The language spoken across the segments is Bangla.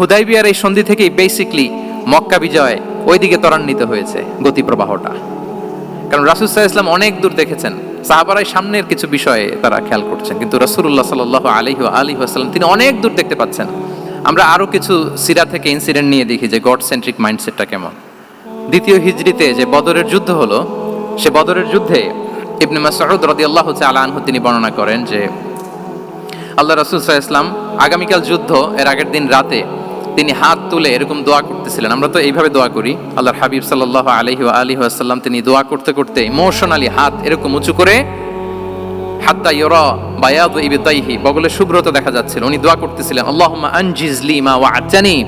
হুদাইবিয়ার এই সন্ধি থেকেই বেসিকলি মক্কা বিজয় ওইদিকে ত্বরান্বিত হয়েছে গতি প্রবাহটা কারণ রাসুসাহ ইসলাম অনেক দূর দেখেছেন। সাহাবারাই সামনের কিছু বিষয়ে তারা খেয়াল করছেন। কিন্তু রসুল্লাহ সাল আলী আলী তিনি অনেক দূর দেখতে পাচ্ছেন। আমরা আরও কিছু সিরা থেকে ইনসিডেন্ট নিয়ে দেখি যে গড সেন্ট্রিক মাইন্ডসেটটা কেমন। দ্বিতীয় হিজড়িতে যে বদরের যুদ্ধ হলো, সে বদরের যুদ্ধে ইবনে রাদিয়াল্লাহু তাআলা আনহু তিনি বর্ণনা করেন যে, আল্লাহ রাসূল সাল্লাল্লাহু ইসলাম আগামীকাল যুদ্ধ এর আগের দিন রাতে তিনি হাত তুলে এরকম দোয়া করতেছিলেন। আমরা তো এইভাবে দোয়া করি। আল্লাহর হাবিব ওয়া আলিহি ওয়াসাল্লাম তিনি দোয়া করতে করতে ইমোশনালি হাত এরকম উঁচু করে হাত্তা ইয়রা বায়াদ ইবিতাইহি, বগলে শুভ্রতা দেখা যাচ্ছিল। উনি দোয়া করতেছিলেন, আল্লাহুম্মা আনজিজলি মা ওয়া'আতানি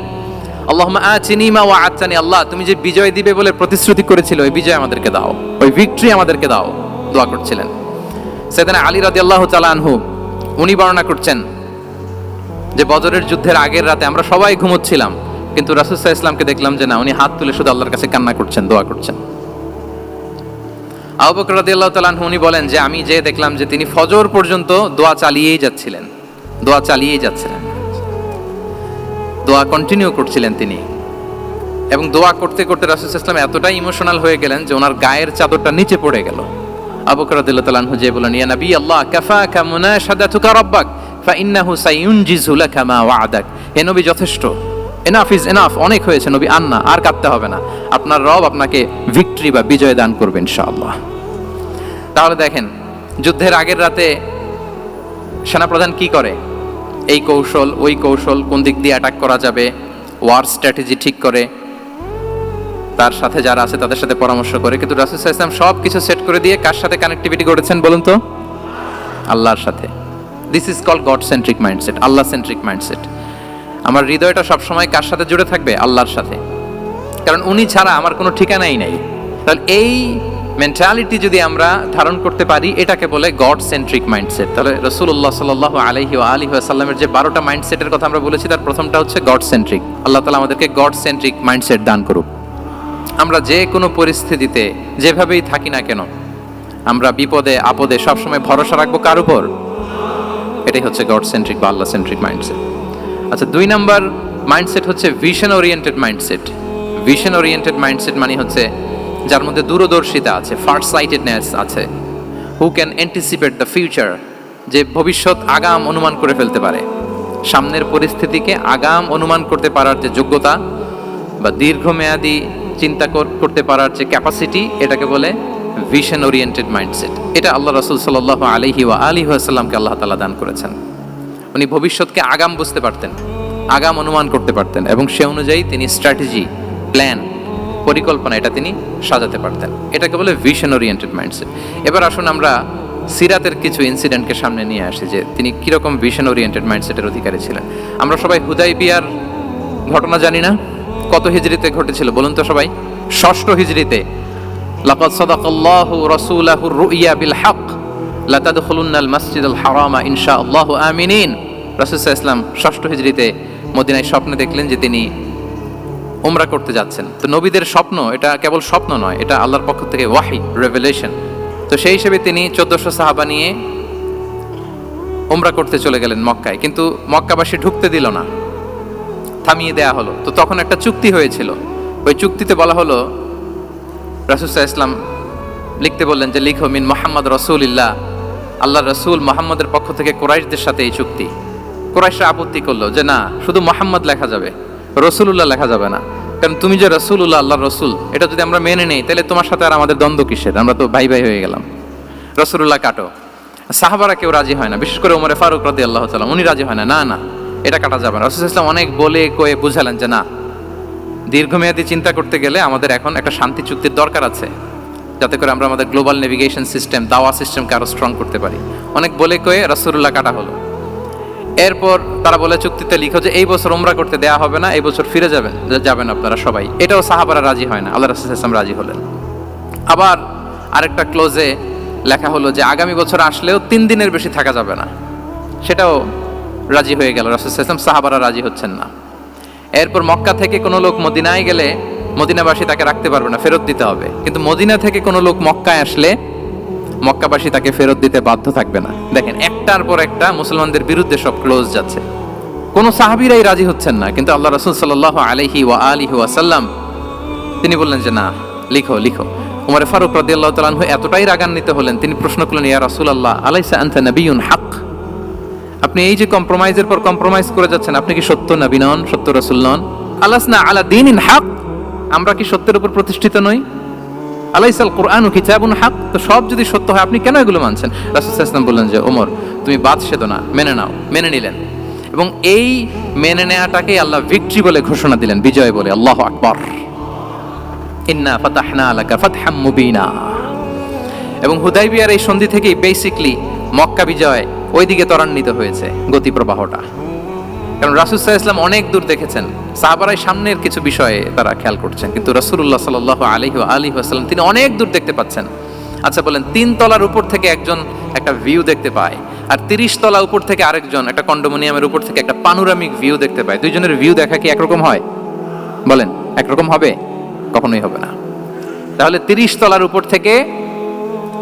আল্লাহুম্মা আতিনি মা ওয়া'আতানি আল্লাহ, তুমি যে বিজয় দিবে বলে প্রতিশ্রুতি করেছিল, ওই বিজয় আমাদেরকে দাও। ওই ভিক্টরি আমাদেরকে দাও। দোয়া করছিলেন। সেদিন আলী রাদিয়াল্লাহু তাআলা আনহু, উনি বর্ণনা করছেন যে বদরের যুদ্ধের আগের রাতে আমরা সবাই ঘুমোচ্ছিলাম, কিন্তু রাসুসাহ ইসলামকে দেখলাম যে না, উনি হাত তুলে শুধু আল্লাহর কাছে কান্না করছেন, দোয়া করছেন। আবু বকর রাদিয়াল্লাহু তাআলা উনি বলেন যে, আমি যে দেখলাম যে তিনি ফজর পর্যন্ত দোয়া চালিয়েই যাচ্ছিলেন, দোয়া চালিয়েই যাচ্ছিলেন। দোয়া কন্টিনিউ করছিলেন তিনি। এবং দোয়া করতে করতে রাসুল ইসলাম এতটাই ইমোশনাল হয়ে গেলেন যে ওনার গায়ের চাদরটা নিচে পড়ে গেল। আবু বকর যে বলেন ইয়া নবী আল্লাহ, কাফাকা মুনাশাদাতুকা রাব্বাক। ফাইন্নাহু সাইউনজিজু লাকা মা ওয়া'দাক। হে নবী, যথেষ্ট। এনাফ ইজ এনাফ অনেক হয়েছে নবী আন্না আর কাঁদতে হবে না। আপনার রব আপনাকে ভিক্টরি বা বিজয় দান করবে, ইনশাআল্লাহ। তাহলে দেখেন, যুদ্ধের আগের রাতে সেনাপ্রধান কি করে? এই কৌশল, ওই কৌশল কোন দিক দিয়ে অ্যাটাক করা যাবে? ওয়ার স্ট্র্যাটেজি ঠিক করে। তার সাথে যারা আছে তাদের সাথে পরামর্শ করে। কিন্তু রাসুল ইসলাম সব কিছু সেট করে দিয়ে কার সাথে কানেক্টিভিটি করেছেন বলুন তো? আল্লাহর সাথে। This is call God centric mindset Allah centric mindset আমার হৃদয়টা সবসময় কার সাথে জুড়ে থাকবে? আল্লাহর সাথে। কারণ উনি ছাড়া আমার কোনো ঠিকানাই নাই। তাহলে এই মেন্টালিটি যদি আমরা ধারণ করতে পারি, এটাকে বলে গড সেন্ট্রিক মাইন্ডসেট তাহলে রসুল্লাহ সাল আলহি আলী আসাল্লামের যে বারোটা মাইন্ডসেটের কথা আমরা বলেছি, তার প্রথমটা হচ্ছে গড সেন্ট্রিক আল্লাহ তালা আমাদেরকে গড সেন্ট্রিক মাইন্ডসেট দান করুক। আমরা যে কোনো পরিস্থিতিতে, যেভাবেই থাকি না কেন, আমরা বিপদে, আপদে সবসময় ভরসা রাখব কার উপর? এটাই হচ্ছে গড সেন্ট্রিক বা আল্লাহ সেন্ট্রিক মাইন্ডসেট আচ্ছা দুই নাম্বার মাইন্ডসেট হচ্ছে vision oriented mindset vision oriented mindset মানে হচ্ছে যার মধ্যে দূরদর্শিতা আছে ফার্স্ট সাইটেডনেস আছে। Who can anticipate the future যে ভবিষ্যৎ আগাম অনুমান করে ফেলতে পারে। সামনের পরিস্থিতিকে আগাম অনুমান করতে পারার যে যোগ্যতা বা দীর্ঘমেয়াদী চিন্তা করতে পারার যে ক্যাপাসিটি এটাকে বলে ভিশন ওরিয়েন্টেড মাইন্ডসেট এটা আল্লাহ রসুল সাল্লাহ আলহি ওয়া আলী আসাল্লামকে আল্লাহ তালা দান করেছেন। উনি ভবিষ্যৎকে আগাম বুঝতে পারতেন, আগাম অনুমান করতে পারতেন এবং সে অনুযায়ী তিনি স্ট্র্যাটেজি প্ল্যান পরিকল্পনা এটা তিনি সাজাতে পারতেন। এটাকে বলে ভিশন ওরিয়েন্টেড মাইন্ডসেট এবার আসুন আমরা সিরাতের কিছু ইনসিডেন্টকে সামনে নিয়ে আসি যে তিনি কীরকম ভিশন ওরিয়েন্টেড মাইন্ডসেটের অধিকারী ছিলেন। আমরা সবাই হুদাই বিয়ার ঘটনা জানি না, কত হিজড়িতে ঘটেছিল বলুন তো সবাই? ষষ্ঠ হিজড়িতে লাকাদ সাদাকাল্লাহু রাসূলাহু রুইয়া বিল হক, লাতাদখুলুন্নাল মাসজিদাল হারামা ইনশাআল্লাহু আমিনিন। রাসূল ইসলাম ষষ্ঠ হিজড়িতে মদিনায় স্বপ্নে দেখলেন যে তিনি উমরা করতে যাচ্ছেন। তো নবীদের স্বপ্ন, এটা কেবল স্বপ্ন নয়, এটা আল্লাহর পক্ষ থেকে ওয়াহি রেভেলেশন তো সেই হিসেবে তিনি চোদ্দশো সাহাবা নিয়ে উমরা করতে চলে গেলেন মক্কায়। কিন্তু মক্কাবাসী ঢুকতে দিল না, থামিয়ে দেয়া হলো। তো তখন একটা চুক্তি হয়েছিল। ওই চুক্তিতে বলা হলো রাসুসাহ ইসলাম লিখতে বললেন যে, লিখো, মিন মোহাম্মদ রসুলিল্লাহ। আল্লাহ রসুল মোহাম্মদের পক্ষ থেকে কোরাইশদের সাথে এই চুক্তি। কোরাইশরা আপত্তি করল যে, না, শুধু মোহাম্মদ লেখা যাবে, রসুলুল্লাহ লেখা যাবে না। কারণ তুমি যে রসুল্লাহ আল্লাহ রসুল, এটা যদি আমরা মেনে নেই, তাহলে তোমার সাথে আর আমাদের দ্বন্দ্ব কিসের? আমরা তো ভাই ভাই হয়ে গেলাম। রসুল্লাহ কাটো। সাহাবারা কেউ রাজি হয় না, বিশেষ করে ওমরে ফারুক রদি আল্লাহ তালাম উনি রাজি হয় না। না না, এটা কাটা যাবে না। রসুল ইসলাম অনেক বলে কয়ে বুঝালেন যে, না দীর্ঘমেয়াদী চিন্তা করতে গেলে আমাদের এখন একটা শান্তি চুক্তির দরকার আছে, যাতে করে আমরা আমাদের গ্লোবাল নেভিগেশন সিস্টেম দাওয়া সিস্টেমকে আরও স্ট্রং করতে পারি। অনেক বলে কয়ে রসুল্লাহ কাটা হলো। এরপর তারা বলে চুক্তিতে লিখো যে, এই বছর ওমরা করতে দেয়া হবে না, এই বছর ফিরে যাবেন যাবেন আপনারা সবাই। এটাও সাহাবারা রাজি হয় না, আল্লাহ রাসুল ইসলাম রাজি হলেন। আবার আরেকটা ক্লোজে লেখা হলো যে, আগামী বছর আসলেও তিন দিনের বেশি থাকা যাবে না। সেটাও রাজি হয়ে গেল, রাসুল ইসলাম সাহাবারা রাজি হচ্ছেন না। এরপর মক্কা থেকে কোনো লোক মদিনায় গেলে মদিনাবাসী তাকে রাখতে পারবে না, ফেরত দিতে হবে। কিন্তু মদিনা থেকে কোনো লোক মক্কায় আসলে মক্কাবাসী তাকে ফেরত দিতে বাধ্য থাকবে না। দেখেন, একটার পর একটা মুসলমানদের বিরুদ্ধে সব ক্লোজ যাচ্ছে। কোন সাহাবিরাই রাজি হচ্ছেন না, কিন্তু আল্লাহ রসুল সাল্লাহ আলহি ওয়া আলিহি ওয়াসাল্লাম তিনি বললেন যে, না, লিখো লিখো। উমর ফারুক রদি আল্লাহ তালাহু এতটাই রাগান্বিত হলেন, তিনি প্রশ্ন করলেন, ইয়া রাসুল আল্লাহ আলাইসা আনতা নবিউন হাক আপনি এই যে কম্প্রোমাইজের পর কম্প্রোমাইজ করে যাচ্ছেন, আপনি কি সত্য নবী নন, সত্য রসুল নন? আলাস না আলা দিন ইন হাক, আমরা কি সত্যের উপর প্রতিষ্ঠিত নই? আলাইসাল কোরআন কিতাবুন হাক, তো সব যদি সত্য হয়, আপনি কেন এগুলো মানছেন? রাসুল ইসলাম বললেন যে, ওমর, তুমি বাদ সেদ না, মেনে নাও, মেনে নিলেন। এবং এই মেনে নেওয়াটাকে আল্লাহ ভিক্টরি বলে ঘোষণা দিলেন, বিজয় বলে, আল্লাহ আকবর। ইন্না ফাতাহনা আলাকা ফাতহাম মুবিনা। এবং হুদাইবিয়ার এই সন্ধি থেকেই বেসিকলি মক্কা বিজয় ওইদিকে ত্বরান্বিত হয়েছে গতি প্রবাহটা কারণ রাসুসাহ ইসলাম অনেক দূর দেখেছেন। সাহাবারাই সামনের কিছু বিষয়ে তারা খেয়াল করছেন। কিন্তু রসুল্লাহ সাল আলহি আলী আসসালাম তিনি অনেক দূর দেখতে পাচ্ছেন। আচ্ছা বলেন, তিন তলার উপর থেকে একজন একটা ভিউ দেখতে পায় আর তিরিশ তলা উপর থেকে আরেকজন একটা কন্ডোমিনিয়ামের উপর থেকে একটা পানোরামিক ভিউ দেখতে পায়। দুইজনের ভিউ দেখা কি একরকম হয়? বলেন, একরকম হবে? কখনোই হবে না। তাহলে তিরিশ তলার উপর থেকে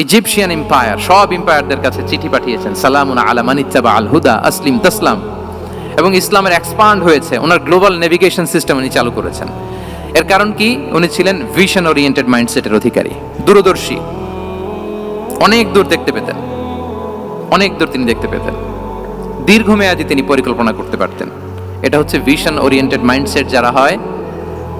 Egyptian empire সব এম্পায়ারদের কাছে চিঠি পাঠিয়েছেন। সালামুন আলা মানিত্তাবা আল হুদা, আসলিম তাসলাম। এবং ইসলামের এক্সপান্ড হয়েছে, ওনার গ্লোবাল নেভিগেশন সিস্টেম উনি চালু করেছেন। এর কারণ কি? উনি ছিলেন ভিশন ওরিয়েন্টেড মাইন্ডসেটের অধিকারী, দূরদর্শী। অনেক দূর দেখতে পেতেন। অনেক দূর তিনি দেখতে পেতেন। দীর্ঘমেয়াদী তিনি পরিকল্পনা করতে পারতেন। এটা হচ্ছে ভিশন ওরিয়েন্টেড মাইন্ডসেট যারা হয়,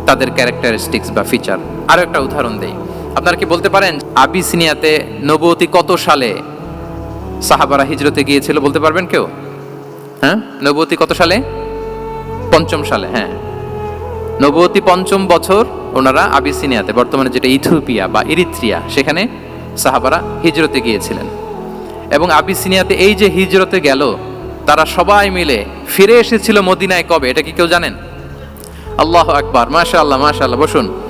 তাদের ক্যারেক্টারিস্টিক্স বা ফিচার আরও একটা উদাহরণ দেই। আপনারা কি বলতে পারেন, আবিসিনিয়াতে নবতী কত সালে সাহাবারা হিজরতে গিয়েছিল বলতে পারবেন কেউ? হ্যাঁ? নবতী কত সালে? পঞ্চম সালে হ্যাঁ। নবতী পঞ্চম বছর ওনারা আবিসিনিয়াতে, বর্তমানে যেটা ইথিওপিয়া বা ইরিত্রিয়া, সেখানে সাহাবারা হিজরতে গিয়েছিলেন। এবং আবিসিনিয়াতে এই যে হিজরতে গেল, তারা সবাই মিলে ফিরে এসেছিল মদিনায় কবে, এটা কি কেউ জানেন? আল্লাহ আকবার মাশা আল্লাহ মাশা আল্লাহ বসুন।